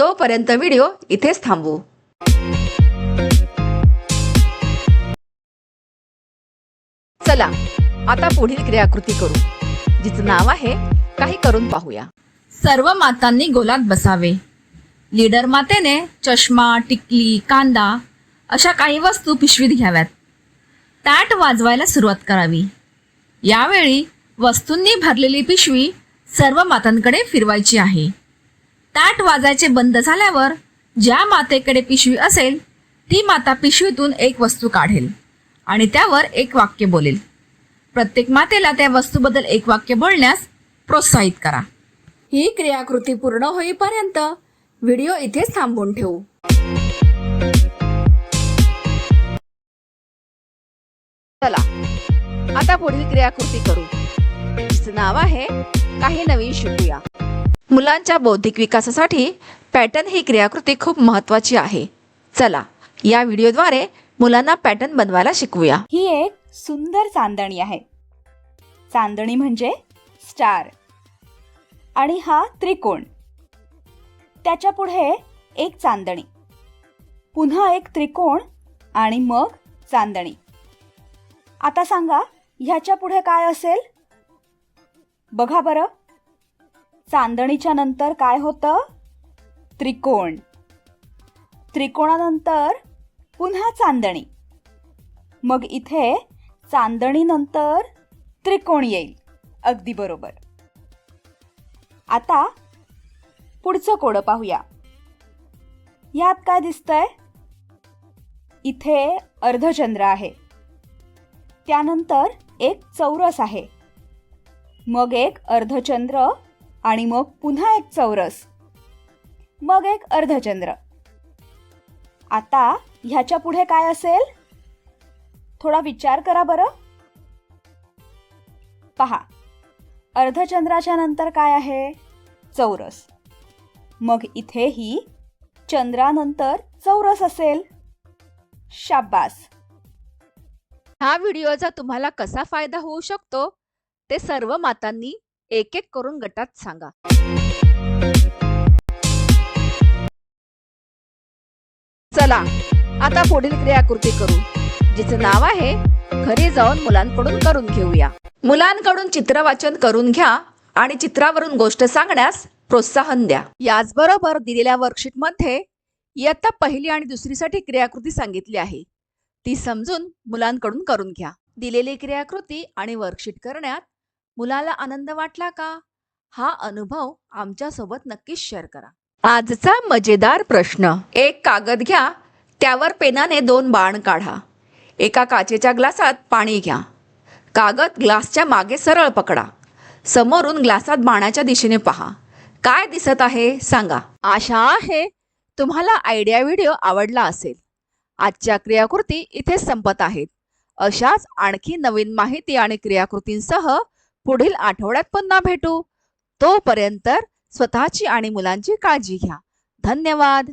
तोपर्यंत व्हिडिओ इथेच थांबवू. चला आता पुढील क्रियाकृती करू जिचं नाव आहे काही करून पाहूया. सर्व मातांनी गोलात बसावे. लीडर मातेने चष्मा टिकली कांदा अशा काही वस्तू पिशवीत घ्याव्यात. ताट वाजवायला सुरुवात करावी. यावेळी वस्तूंनी भरलेली पिशवी सर्व मातांकडे फिरवायची आहे. ताट वाजायचे बंद झाल्यावर ज्या मातेकडे पिशवी असेल ती माता पिशवीतून एक वस्तू काढेल आणि त्यावर एक वाक्य बोलेल. प्रत्येक मातेला त्या वस्तूबद्दल एक वाक्य बोलण्यास प्रोत्साहित करा. ही क्रियाकृती पूर्ण होईपर्यंत व्हिडिओ इथेच थांबवून ठेवू. चला आता पुढील क्रियाकृती करू. नाव आहे काही नवीन शिकूया. मुलांच्या बौद्धिक विकासासाठी पॅटर्न ही क्रियाकृती खूप महत्वाची आहे. चला या व्हिडिओद्वारे मुलांना पॅटर्न बनवायला शिकवूया. ही एक सुंदर चांदणी आहे. चांदणी म्हणजे स्टार आणि हा त्रिकोण. त्याच्या पुढे एक चांदणी. पुन्हा एक त्रिकोण आणि मग चांदणी. आता सांगा ह्याच्या पुढे काय असेल? बघा बरं. चांदणीच्या नंतर काय होतं? त्रिकोण. त्रिकोणानंतर पुन्हा चांदणी. मग इथे चांदणीनंतर त्रिकोण येईल. अगदी बरोबर. आता पुढचं कोडं पाहूया. यात काय दिसतंय? इथे अर्धचंद्र आहे. त्यानंतर एक चौरस आहे. मग एक अर्धचंद्र आणि मग पुन्हा एक चौरस. मग एक अर्धचंद्र. आता ह्याच्या पुढे काय असेल? थोडा विचार करा बरं. पहा. अर्धचंद्राच्या नंतर काय आहे? चौरस. मग इथेही चंद्रानंतर चौरस असेल. शाब्बास. हा व्हिडिओचा तुम्हाला कसा फायदा होऊ शकतो? ते सर्व मातांनी एक एक करून गटात सांगा. चला आता पुढील क्रियाकृती करू जिचं नाव आहे घरी जाऊन मुलांकडून करून घेऊया. मुलांकडून चित्र वाचन करून घ्या आणि चित्रावरून गोष्ट सांगण्यास प्रोत्साहन द्या. याचबरोबर दिलेल्या वर्कशीटमध्ये इयत्ता पहिली आणि दुसरीसाठी क्रियाकृती सांगितली आहे. ती समजून मुलांकडून करून घ्या. दिलेली क्रियाकृती आणि वर्कशीट करण्यात मुलाला आनंद वाटला का? हा अनुभव आमच्यासोबत नक्कीच शेअर करा. आजचा मजेदार प्रश्न. एक कागद घ्या त्यावर पेनाने दोन बाण काढा. एका काचेच्या ग्लासात पाणी घ्या. कागद ग्लासच्या मागे सरळ पकडा. समोरून ग्लासात बाणाच्या दिशेने पहा. काय दिसत आहे सांगा. आशा आहे तुम्हाला आयडिया व्हिडिओ आवडला असेल. आजच्या क्रियाकृती इथेच संपत आहेत. अशाच आणखी नवीन माहिती आणि क्रियाकृतींसह पुढील आठवड्यात पुन्हा भेटू. तोपर्यंत स्वतःची आणि मुलांची काळजी घ्या. धन्यवाद.